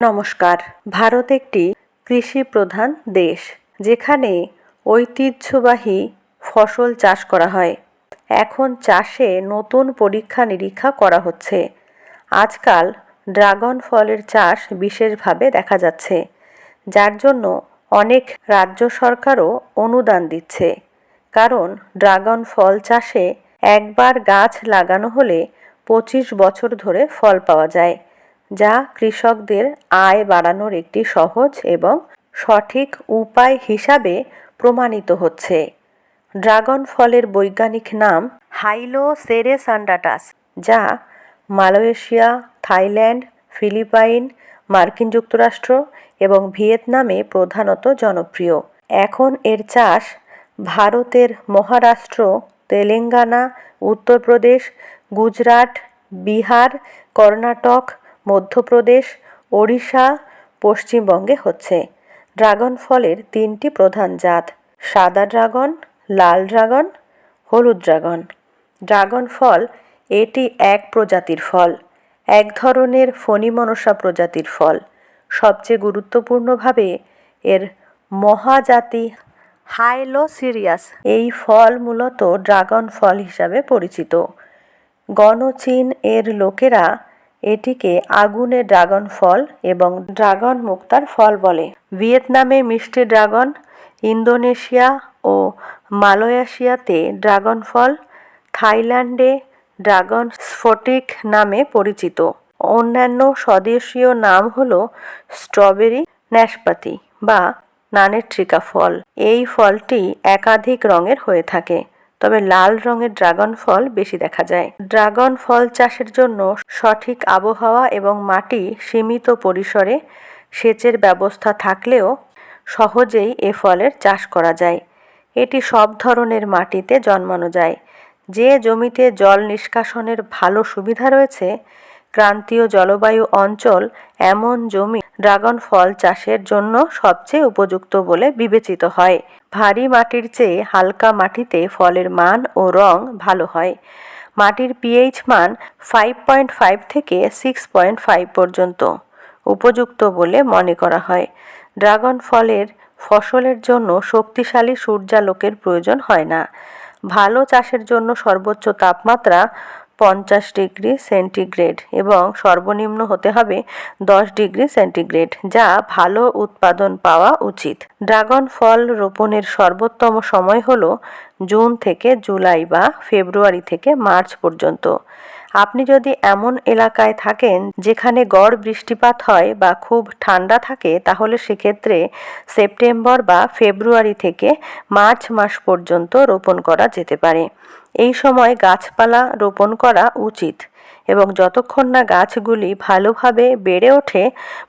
নমস্কার। ভারত একটি কৃষি প্রধান দেশ, যেখানে ঐতিহ্যবাহী ফসল চাষ করা হয়। এখন চাষে নতুন পরীক্ষা নিরীক্ষা করা হচ্ছে। আজকাল ড্রাগন ফলের চাষ বিশেষভাবে দেখা যাচ্ছে, যার জন্য অনেক রাজ্য সরকারও অনুদান দিচ্ছে। কারণ ড্রাগন ফল চাষে একবার গাছ লাগানো হলে পঁচিশ বছর ধরে ফল পাওয়া যায়। যা কৃষকদের আয় বাড়ানোর একটি সহজ এবং সঠিক উপায় হিসাবে প্রমাণিত হচ্ছে। ড্রাগন ফলের বৈজ্ঞানিক নাম হাইলোসেরেসান্ডাটাস, যা মালয়েশিয়া, থাইল্যান্ড, ফিলিপাইন, মার্কিন যুক্তরাষ্ট্র এবং ভিয়েতনামে প্রধানত জনপ্রিয়। এখন এর চাষ ভারতের মহারাষ্ট্র, তেলেঙ্গানা, উত্তরপ্রদেশ, গুজরাট, বিহার, কর্ণাটক মধ্যপ্রদেশ, ওড়িশা, পশ্চিমবঙ্গে হচ্ছে। ড্রাগন ফলের তিনটি প্রধান জাত। সাদা ড্রাগন, লাল ড্রাগন, হলুদ ড্রাগন। ড্রাগন ফল এটি এক প্রজাতির ফল, এক ধরনের ফণিমনসা প্রজাতির ফল। সবচেয়ে গুরুত্বপূর্ণভাবে এর মহাজাতি হাইলোসিরিয়াস। এই ফল মূলত ড্রাগন ফল হিসাবে পরিচিত। গণচীন এর লোকেরা এটিকে আগুনে ড্রাগন ফল এবং ড্রাগন মুক্তার ফল বলে। ভিয়েতনামে মিষ্টি ড্রাগন, ইন্দোনেশিয়া ও মালয়েশিয়াতে ড্রাগন ফল, থাইল্যান্ডে ড্রাগন স্ফটিক নামে পরিচিত। অন্যান্য স্বদেশীয় নাম হল স্ট্রবেরি ন্যাশপাতি বা নানেট্রিকা ফল। এই ফলটি একাধিক রঙের হয়ে থাকে। তবে লাল রঙের ড্রাগন ফল বেশি দেখা যায়। ড্রাগন ফল চাষের জন্য সঠিক আবহাওয়া এবং মাটি সীমিত পরিসরে সেচের ব্যবস্থা থাকলেও সহজেই এ ফলের চাষ করা যায়। এটি সব ধরনের মাটিতে জন্মানো যায়। যে জমিতে জল নিষ্কাশনের ভালো সুবিধা রয়েছে ক্রান্তীয় জলবায়ু অঞ্চল এমন জমি ড্রাগন ফল চাষের জন্য সবচেয়ে উপযুক্ত বলে বিবেচিত হয়। ভারী মাটির চেয়ে হালকা মাটিতে ফলের মান ও রং ভালো হয়। মাটির পিএইচ মান ফাইভ পয়েন্ট ফাইভ থেকে সিক্স পয়েন্ট ফাইভ পর্যন্ত উপযুক্ত বলে মনে করা হয়। ড্রাগন ফলের ফসলের জন্য শক্তিশালী সূর্যালোকের প্রয়োজন হয় না। ভালো চাষের জন্য সর্বোচ্চ তাপমাত্রা পঞ্চাশ ডিগ্রি সেন্টিগ্রেড এবং সর্বনিম্ন হতে হবে দশ ডিগ্রি সেন্টিগ্রেড, যা ভালো উৎপাদন পাওয়া উচিত। ড্রাগন ফল রোপণের সর্বোত্তম সময় হল জুন থেকে জুলাই বা ফেব্রুয়ারি থেকে মার্চ পর্যন্ত। আপনি যদি এমন এলাকায় থাকেন যেখানে গড় বৃষ্টিপাত হয় বা খুব ঠান্ডা থাকে, তাহলে সেক্ষেত্রে সেপ্টেম্বর বা ফেব্রুয়ারি থেকে মার্চ মাস পর্যন্ত রোপণ করা যেতে পারে। এই সময় গাছপালা রোপণ করা উচিত এবং যতক্ষণ না গাছগুলি ভালোভাবে বেড়ে ওঠে,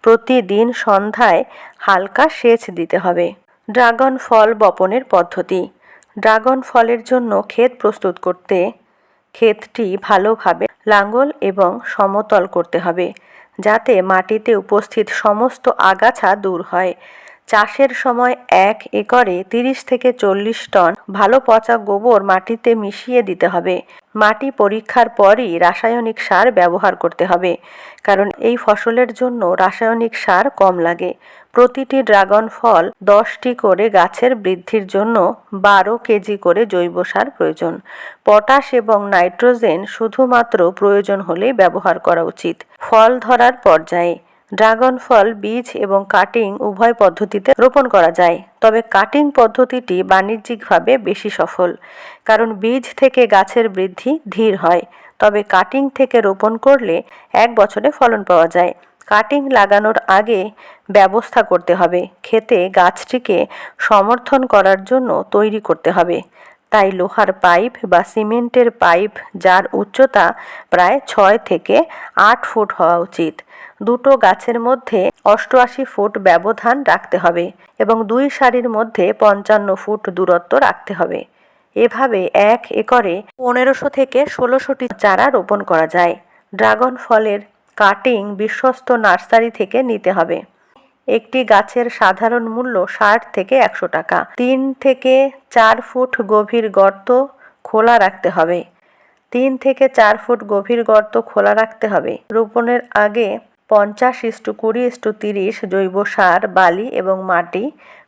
প্রতিদিন সন্ধ্যায় হালকা সেচ দিতে হবে। ড্রাগন ফল বপনের পদ্ধতি। ড্রাগন ফলের জন্য ক্ষেত প্রস্তুত করতে ক্ষেতটি ভালোভাবে লাঙ্গল এবং সমতল করতে হবে, যাতে মাটিতে উপস্থিত সমস্ত আগাছা দূর হয়। চাষের সময় এক একরে তিরিশ থেকে চল্লিশ টন ভালো পচা গোবর মাটিতে মিশিয়ে দিতে হবে। মাটি পরীক্ষার পরই রাসায়নিক সার ব্যবহার করতে হবে, কারণ এই ফসলের জন্য রাসায়নিক সার কম লাগে। প্রতিটি ড্রাগন ফল দশটি করে গাছের বৃদ্ধির জন্য বারো কেজি করে জৈব সার প্রয়োজন। পটাশ এবং নাইট্রোজেন শুধুমাত্র প্রয়োজন হলেই ব্যবহার করা উচিত। ফল ধরার পর্যায়ে ড্রাগন ফল, বীজ এবং কাটিং উভয় পদ্ধতিতে রোপণ করা যায়। তবে কাটিং পদ্ধতিটি বাণিজ্যিকভাবে বেশি সফল, কারণ বীজ থেকে গাছের বৃদ্ধি ধীর হয়। তবে কাটিং থেকে রোপণ করলে এক বছরে ফলন পাওয়া যায়। কাটিং লাগানোর আগে ব্যবস্থা করতে হবে। খেতে গাছটিকে সমর্থন করার জন্য তৈরি করতে হবে। তাই লোহার পাইপ বা সিমেন্টের পাইপ, যার উচ্চতা প্রায় ছয় থেকে আট ফুট হওয়া উচিত। দুটো গাছের মধ্যে অষ্টআশি ফুট ব্যবধান রাখতে হবে এবং দুই সারির মধ্যে পঞ্চান্ন ফুট দূরত্ব রাখতে হবে। এভাবে এক একরে পনেরোশো থেকে ষোলোশোটি চারা রোপণ করা যায়। ড্রাগন ফলের কাটিং বিশ্বস্ত নার্সারি থেকে নিতে হবে। একটি গাছের সাধারণ মূল্য ষাট থেকে একশো টাকা। তিন থেকে চার ফুট গভীর গর্ত খোলা রাখতে হবে। তিন থেকে চার ফুট গভীর গর্ত খোলা রাখতে হবে। রোপণের আগে পঞ্চাশ ইস্টু কুড়ি ইস্টু তিরিশ জৈব সার, বালি এবং মাটি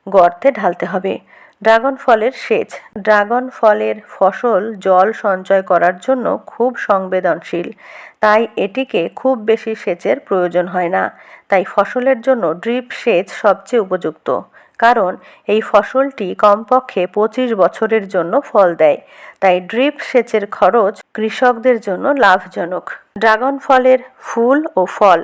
গর্তে ঢালতে হবে। ড্রাগন ফলের সেচ। ড্রাগন ফলের ফসল জল সঞ্চয় করার জন্য খুব সংবেদনশীল, তাই এটিকে খুব বেশি সেচের প্রয়োজন হয় না। তাই ফসলের জন্য ড্রিপ সেচ সবচেয়ে উপযুক্ত। কারণ এই ফসলটি কমপক্ষে পঁচিশ বছরের জন্য ফল দেয়। তাই ড্রিপ সেচের খরচ কৃষকদের জন্য লাভজনক। ড্রাগন ফলের ফুল ও ফল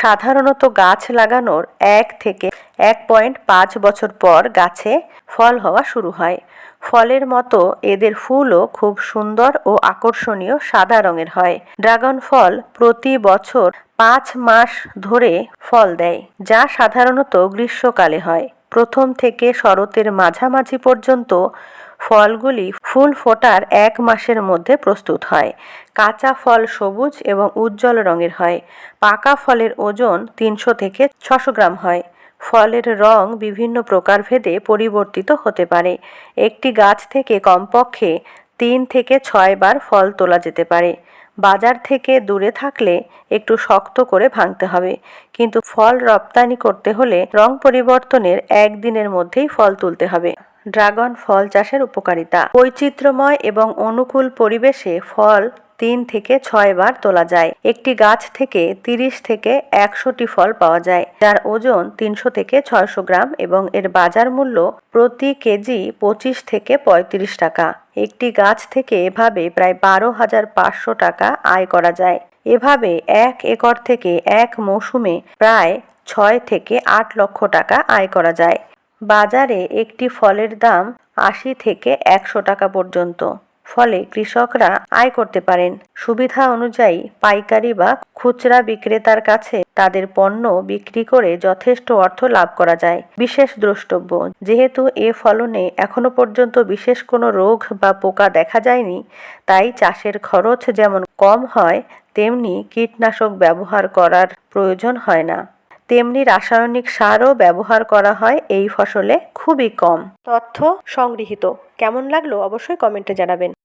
সাধারণত গাছ লাগানোর এক থেকে এক পয়েন্ট পাঁচ বছর পর গাছে ফল হওয়া শুরু হয়। ফলের মতো এদের ফুলও খুব সুন্দর ও আকর্ষণীয় সাদা রঙের হয়। ড্রাগন ফল প্রতি বছর পাঁচ মাস ধরে ফল দেয়, যা সাধারণত গ্রীষ্মকালে হয়। প্রথম থেকে শরতের মাঝামাঝি পর্যন্ত ফলগুলি ফুল ফোটার এক মাসের মধ্যে প্রস্তুত হয়। কাঁচা ফল সবুজ এবং উজ্জ্বল রঙের হয়। পাকা ফলের ওজন তিনশো থেকে ছশো গ্রাম হয়। ফলের রং বিভিন্ন প্রকারভেদে পরিবর্তিত হতে পারে। একটি গাছ থেকে কমপক্ষে তিন থেকে ছয় বার ফল তোলা যেতে পারে। বাজার থেকে দূরে থাকলে একটু শক্ত করে ভাঙতে হবে। কিন্তু ফল রপ্তানি করতে হলে রং পরিবর্তনের একদিনের মধ্যেই ফল তুলতে হবে। ড্রাগন ফল চাষের উপকারিতা। বৈচিত্র্যময় এবং অনুকূল পরিবেশে ফল তিন থেকে ছয় বার তোলা যায়। একটি গাছ থেকে তিরিশ থেকে একশোটি ফল পাওয়া যায়। যার ওজন তিনশো থেকে ছয়শো গ্রাম এবং এর বাজার মূল্য প্রতি কেজি পঁচিশ থেকে পঁয়ত্রিশ টাকা। একটি গাছ থেকে এভাবে প্রায় বারো হাজার পাঁচশো টাকা আয় করা যায়। এভাবে এক একর থেকে এক মৌসুমে প্রায় ছয় থেকে আট লক্ষ টাকা আয় করা যায়। বাজারে একটি ফলের দাম আশি থেকে একশো টাকা পর্যন্ত। ফলে কৃষকরা আয় করতে পারেন। সুবিধা অনুযায়ী পাইকারি বা খুচরা বিক্রেতার কাছে তাদের পণ্য বিক্রি করে যথেষ্ট অর্থ লাভ করা যায়। বিশেষ দ্রষ্টব্য, যেহেতু এ ফলনে এখনও পর্যন্ত বিশেষ কোনো রোগ বা পোকা দেখা যায়নি, তাই চাষের খরচ যেমন কম হয়, তেমনি কীটনাশক ব্যবহার করার প্রয়োজন হয় না। তেমনি রাসায়নিক সারও ব্যবহার করা হয় এই ফসলে খুবই কম। তথ্য সংগৃহীত। কেমন লাগল অবশ্যই কমেন্টে জানাবেন।